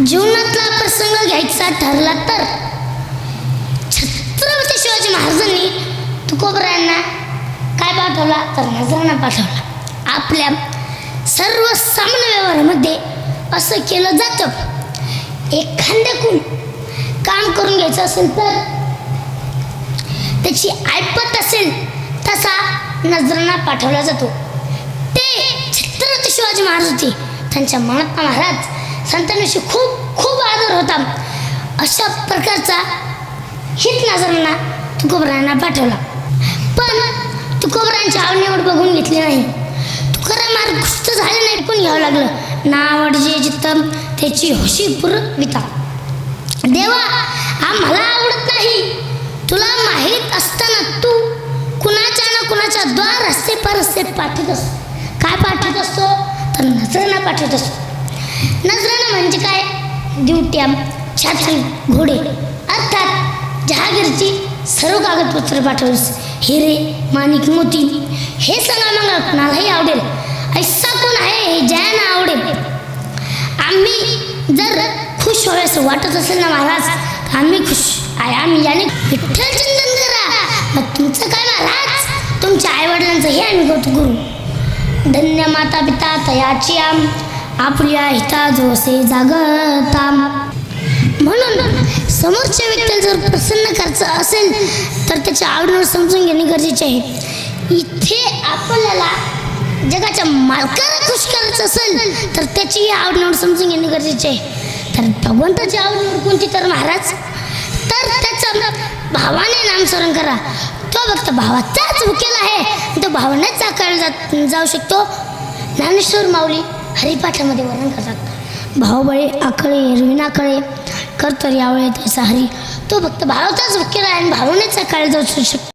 जीवनातला प्रसंग घ्यायचा ठरला तर? छत्रपती शिवाजी महाराजांनी तुकोबरायांना काय पाठवला? तर नजरांना पाठवला. आपल्या सर्व सामान्य व्यवहारामध्ये असं केलं जातं. एखाद्याकून काम करून घ्यायचं असेल तर त्याची ऐपत असेल तसा नजरांना पाठवला जातो. ते छत्रपती शिवाजी महाराज होते. त्यांच्या महात्मा महाराज संतांविषयी खूप खूप आदर होता. अशा प्रकारचा हित नजरांना तुकोबरांना पाठवला. पण तुकोबरांची आवडनिवड बघून घेतली नाही. तुकाराम महाराज झाले नाही पण घ्यावं लागलं. नावडजे जित्तम त्याची होशी पुरविता. देवा आम्हाला आवडत नाही. तुला माहीत असताना तू कुणाच्या ना कुणाच्या द्वार रस्ते पर रस्ते पाठवत असतो काय पाठवत असतो? तर नजरांना पाठवत असतो. दिवट्या छात्री घोडे. अर्थात जहागीरची सर्व कागदपत्र पाठवस हिरे माणिक मोती हे सांगा मग कुणालाही आवडेल. ऐसा कोण आहे हे जयाना आवडेल? आम्ही जर खुश व्हायचं वाटत असेल ना महाराज आम्ही खुश आहे. आम्ही याने विठ्ठल चिंतन करा. मग तुमचं काय महाराज? तुमच्या आईवडिलांचं हे आम्ही कौतुक करू. धन्य माता पिता तयाची आम. आपल्या हिता जोसे जागता म्हणून समोरच्या व्यक्तीला जर प्रसन्न करायचं असेल तर त्याच्या आवडीवर समजून घेणे गरजेचे आहे. इथे आपल्याला जगाच्या मालकाला खुश करायचं असेल तर त्याची आवडीवर समजून घेणे गरजेचे आहे. तर भगवंताची आवडीवर कोणती तर महाराज तर त्याचं भावाने नामस्मरण करा. तो फक्त भावाचाच भुकेला आहे. तो भावनेच साकारला जात जाऊ शकतो. ज्ञानेश्वर माऊली हरिपाठामध्ये वर्णन करतात. भाऊबळे आकळे एरविना कर करतर यावेळी तैसा हरी तो फक्त भावाचाच भुकेला आहे आणि भावनेच काळ जाऊ शकतो.